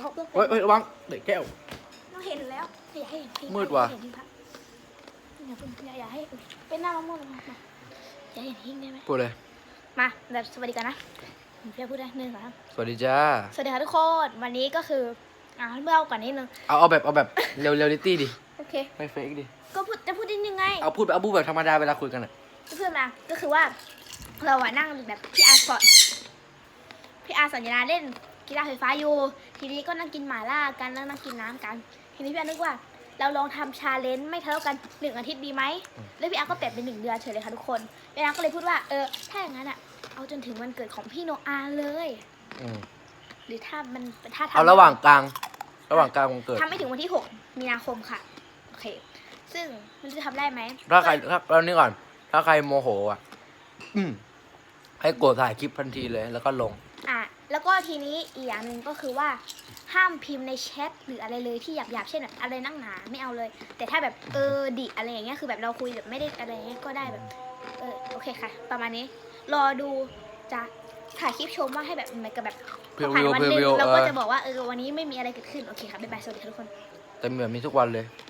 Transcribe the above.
เขาเพื่อเฮ้ยเฮ้ยระวังเด็กแก้ว เราเห็นแล้วอย่าให้เห็นทิ้งมืดว่ะ อย่าเห็นทิ้งครับอย่าเพิ่งอย่าอย่าให้เป็นหน้ามะม่วงลงมามาอย่าเห็นทิ้งได้ไหมพูดเลย มาเดี๋ยวสวัสดีกันนะเพี่พูดได้หนึ่งสองสามสวัสดีจ้า สวัสดีค่ะทุกคนวันนี้ก็คืออ่าเมื่อเอาก่อนนิดนึงเอาเอาแบบเอาแบบเร็วเร็วลิตี้ดิ โอเค ไม่เฟกดิ ก็พูดจะพูดนิดนึงไง เอาพูดเอาพูดแบบธรรมดาเวลาคุยกันอะเพื่อนมาก็คือว่าเราอะนั่งแบบพี่อาสอนพี่อาสัญญาเล่น กีฬาไฟฟ้าอยู่ ทีนี้ก็นั่งกินหม่าล่ากันแล้วนั่งกินน้ำกัน ทีนี้พี่อานึกว่า เราลองทำชาเลนจ์ไม่ทะเลาะกันหนึ่งอาทิตย์ดีไหมแล้วพี่อาก็เปลี่ยนเป็นหนึ่งเดือนเฉยเลยค่ะทุกคนพี่อาก็เลยพูดว่าเออถ้าอย่างนั้นอะเอาจนถึงวันเกิดของพี่โนอาเลยอืมหรือถ้ามันถ้าทำเอาระหว่างกลาง ระหว่างกลางวันเกิดทำไม่ถึงวันที่หกมีนาคมค่ะโอเค ซึ่งมันจะทำได้ไหมถ้าใครถ้าเรานี่ก่อน ถ้าใครโมโหอะอืมให้กดถ่ายคลิปทันทีเลยแล้วก็ลงอะ แล้วก็ทีนี้อีกอย่างหนึ่งก็คือว่าห้ามพิมพ์ในแชทหรืออะไรเลยที่หยาบๆเช่นแบบอะไรนั่งหนาไม่เอาเลย แต่ถ้าแบบเออดิอะไรอย่างเงี้ยคือแบบเราคุยแบบไม่ได้อะไรเงี้ยก็ได้แบบเออโอเคค่ะ ประมาณนี้ รอดูจะถ่ายคลิปชมว่าให้แบบเหมือนกับแบบพอผ่านวันหนึง Preview เราก็เออจะบอกว่าเออวันนี้ไม่มีอะไรเกิดขึ้นโอเคค่ะบ๊ายบายสวัสดีค่ะทุกคนแต่มีแบบนี้ทุกวันเลยบ